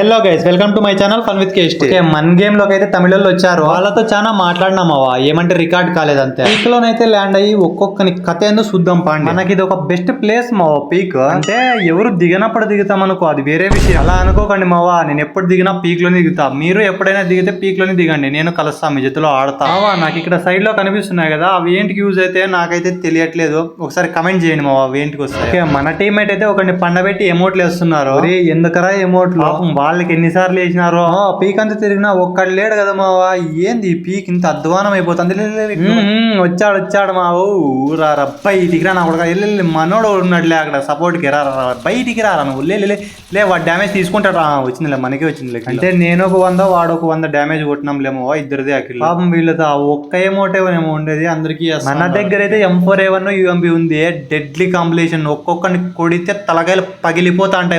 Hello guys welcome to my channel fun with caste okay మన గేమ్లోకి అయితే తమిళలో వచ్చారు. వాళ్ళతో చాలా మాట్లాడినామవ్వా ఏమంటే రికార్డ్ కాలేదు అంతే పీక్ లోనైతే ల్యాండ్ అయ్యి ఒక్కొక్కని కథ ఏందో చూద్దాం పాండి. మనకి ఇది ఒక బెస్ట్ ప్లేస్ మావా పీక్. అంటే ఎవరు దిగినప్పుడు దిగుతాం అనుకో అది వేరే విషయం. అలా అనుకోకండి మావా నేను ఎప్పుడు దిగినా పీక్లోనే దిగుతా. మీరు ఎప్పుడైనా దిగితే పీక్లోనే దిగండి నేను కలుస్తా మీ జట్టులో ఆడతా. మావా నాకు ఇక్కడ సైడ్లో కనిపిస్తున్నాయి కదా అవి ఏంటికి యూజ్ అయితే నాకైతే తెలియట్లేదు. ఒకసారి కమెంట్ చేయండి మావా అవి ఏంటికి వస్తాయి. ఓకే, మన టీమేట్ అయితే ఒకరిని పండబెట్టి ఎమోట్లు వేస్తున్నారు ఎందుకరా ఎమోట్లు వాళ్ళకి ఎన్నిసార్లు వేసినారో? అంతా తిరిగినా ఒక్కడు లేడు కదా మావా? ఏంది పీక్? ఇంత అధ్వానం అయిపోతుంది. వచ్చాడు వచ్చాడు మా ఊరా బయటికి రా నా కొడుక. వెళ్ళి మనోడు ఉన్నట్లే అక్కడ సపోర్ట్కి రా రా, రా. బయటికి రా రా నువ్వు. లే వాడు డ్యామేజ్ తీసుకుంటాడు రా. వచ్చిందిలే మనకే వచ్చింది అంటే నేను ఒక వంద వాడు ఒక వంద డ్యామేజ్ కొట్టినాం లేమో ఇద్దరిదే అఖిల్ పాపం వీళ్ళతో ఆ ఒక్క ఏమోటే ఏమో ఉండేది. అందరికి మన దగ్గర అయితే M four A one UMP ఉంది. డెడ్లీ కాంబినేషన్ ఒక్కొక్కరిని కొడితే తలకాయలు పగిలిపోతా ఉంటాయి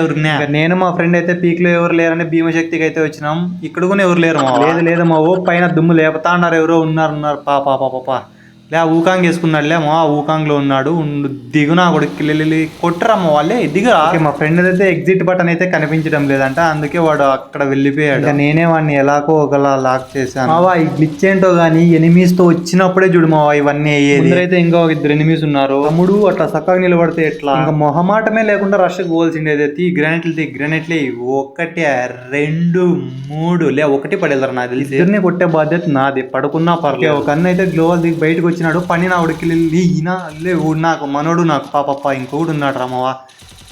నేను మా ఫ్రెండ్ అయితే పీక్లో ఎవరు లేరని భీమశక్తికి అయితే వచ్చినాం. ఇక్కడ కూడా ఎవరు లేరు లేదు లేదు మా ఓ పైన దుమ్ము లేపుతా అన్నారు ఎవరో ఉన్నారు ఉన్నారు. పా పా పా పా, పా. లే ఊకాంగ్ వేసుకున్నాడు లే మా ఊకాంగ్లో ఉన్నాడు దిగునా కొడుకు కొట్టరమ్మ వాళ్ళే దిగురా. మా ఫ్రెండ్ అయితే ఎగ్జిట్ బటన్ అయితే కనిపించడం లేదంట అందుకే వాడు అక్కడ వెళ్ళిపోయాడు. ఇక నేనే వాడిని ఎలాగో ఒకలా లాక్ చేశాను. మావా ఈ గ్లిచ్ ఏంటో గానీ ఎనిమీస్తో వచ్చినప్పుడే చూడు మావా ఇవన్నీ అయ్యేది. అయితే ఇంకా ఒక ఇద్దరు ఎనిమీస్ ఉన్నారు. తమ్ముడు అట్లా చక్కగా నిలబడితే ఎట్లా? ఇంకా మొహమాటమే లేకుండా రష్ పోవాల్సిండేది తీ గ్రానైట్లు తీ గ్రానైట్లు ఒకటి రెండు మూడు లే ఒకటి పడేదారు నాకు తెలిసి. ఇద్దరిని కొట్టే బాధ్యత నాది పడుకున్నా పర్లేదు. ఒక అన్న అయితే గ్లోవల్ దిగి బయటకు వచ్చినాడు. పని నా ఉడికి ఈయన లే నాకు మనోడు నాకు పాపప్ప ఇంకొకడు ఉన్నాడు రామవా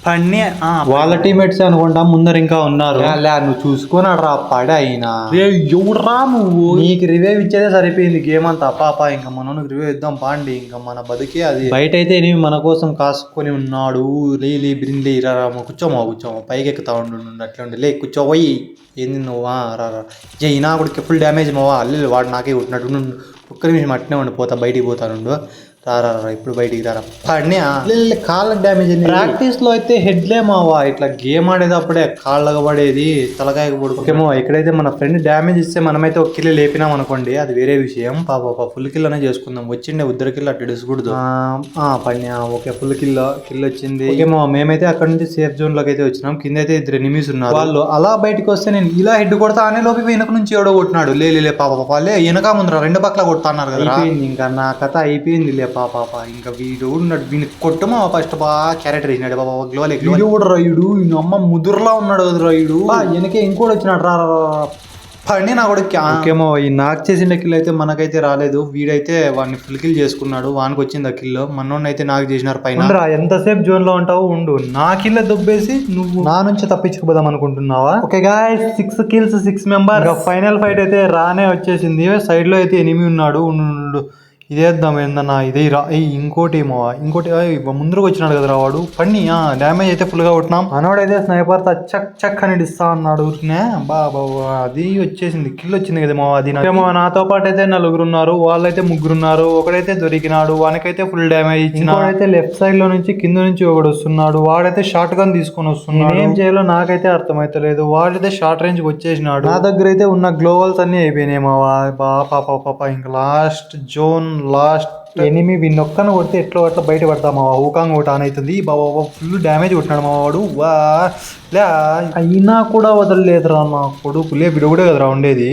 పన్నే వాళ్ళ టీమేట్స్ అనుకుంటా ముందర ఇంకా ఉన్నారు. లే నువ్వు చూసుకున్నాడు రా పడ అయినా. ఎవడరా నువ్వు? నీకు రివేవ్ ఇచ్చేదే సరిపోయింది గేమ్ అంతా. పాప ఇంకా మనోనికి రివేవ్ ఇద్దాం పాండి. ఇంకా మన బతికే అది. బయట అయితే ఎనిమి మన కోసం కాసుకొని ఉన్నాడు. లే లే బ్రిండి రా కూర్చోమా కూర్చోమా. పైకి ఎక్కుతా ఉండు ఉండు, అట్లా ఉండి. లే కూర్చోపోయి ఏంది నువ్వు? ఆ, రా రా. జై నా కూడా ఫుల్ డ్యామేజ్ మావా? అల్లి వాడు నాకే కొట్టినట్టు. ఒక్క నిమిషం అట్నే ఉండి పోతా బయటికి పోతానుండు రా రా రా ఇప్పుడు బయటికి రా పడినా? కాళ్ళకి డ్యామేజ్ అయింది ప్రాక్టీస్లో అయితే హెడ్లే మావా. ఇట్లా గేమ్ ఆడేటప్పుడే కాళ్ళకు పడేది తలకాయకు పడుకోమో ఇక్కడైతే మన ఫ్రెండ్ డ్యామేజ్ ఇస్తే మనమైతే ఒక కిల్ లేపినాం అనుకోండి అది వేరే విషయం. పాప ఫుల్ కిల్ అనే చేసుకుందాం. వచ్చిండే ఉద్దరు కిల్ అట్లా ఇడసకూడదు పడినా? ఓకే ఫుల్ కిల్ కిల్ వచ్చింది. ఓకే మా మేమైతే అక్కడ నుంచి సేఫ్ జోన్లోకి అయితే వచ్చినాం. కింద అయితే ఇద్దరు ఎనిమిస్ ఉన్నారు. వాళ్ళు అలా బయటకు వస్తే నేను ఇలా హెడ్ కొడతా అనే లోపు వెనక నుంచి ఎవడో కొట్టినాడు. లే లే, పాప పాప లే వెనక ముందర రెండు పక్కల కొడతా అన్నారు కదా ఇంకా నా కథ అయిపోయింది లే పాప పాప ఇంకా వీడు ఉన్నాడు వీడిని కొట్టమా? ఫస్ట్ బాగా క్యారెక్టర్ వేసినాడు. బాబా గ్లోలే వీడు కూడా అమ్మ ముదురులా ఉన్నాడు కదా రైడు వెనకే ఇంకోటి వచ్చినాడు. రా. పని నా కూడా ఓకేమో ఈ నాకు చేసిన కిల్ అయితే మనకైతే రాలేదు. వీడైతే వాడిని ఫుల్ కిల్ చేసుకున్నాడు. వానికి వచ్చింది ఆ కిల్. మనోడిని అయితే నాకు చేసినారు పైన. ఎంతసేపు జోన్లో ఉంటావు ఉండు. నా కిల్ దుబ్బేసి నువ్వు నా నుంచి తప్పించుకుపోదాం అనుకుంటున్నావా? ఓకే గాయ six kills six member final fight అయితే రానే వచ్చేసింది. సైడ్లో అయితే ఎనిమి ఉన్నాడు. ఉండు. ఇదేద్దాం ఏందన్నా? ఇదే రా ఇంకోటి ఏమో. ఇంకోటి ఏయ్ ముందరకు వచ్చినాడు కదా వాడు. పన్ని డ్యామేజ్ అయితే ఫుల్గా కొట్టినాం. మనోడైతే స్నైపర్ చక్ చక్ అని ఇస్తా అన్నాడు ఊరికనే. బా బా బా, అది వచ్చేసింది. కిల్ వచ్చింది కదా మా అది ఏమో నాతో పాటు అయితే నలుగురు ఉన్నారు. వాళ్ళైతే ముగ్గురు ఉన్నారు. ఒకడైతే దొరికినాడు. వానికైతే ఫుల్ డ్యామేజ్ ఇచ్చిన వాడైతే లెఫ్ట్ సైడ్లో నుంచి కింద నుంచి ఒకడు వస్తున్నాడు. వాడైతే షార్ట్ గన్ తీసుకొని వస్తున్నాడు. ఏం చేయాలో నాకైతే అర్థమైతలేదు. వాడైతే షార్ట్ రేంజ్ వచ్చేసినాడు. నా దగ్గర అయితే ఉన్న గ్లోవల్స్ అన్ని అయిపోయినాయి మావా బా పాప పాప ఇంకా లాస్ట్ జోన్ లాస్ట్ ఎనిమి వీన్నొక్కను కొడితే ఎట్లా అట్లా బయట పడతా మా ఊకాంగ్ ఒకటి ఆన్ అవుతుంది. బాబా ఫుల్ డ్యామేజ్ కొట్టినాడు మా వాడు వా లే. అయినా కూడా వదలలేదురా నా కొడుకు లే వీడు కూడా కదరా ఉండేది.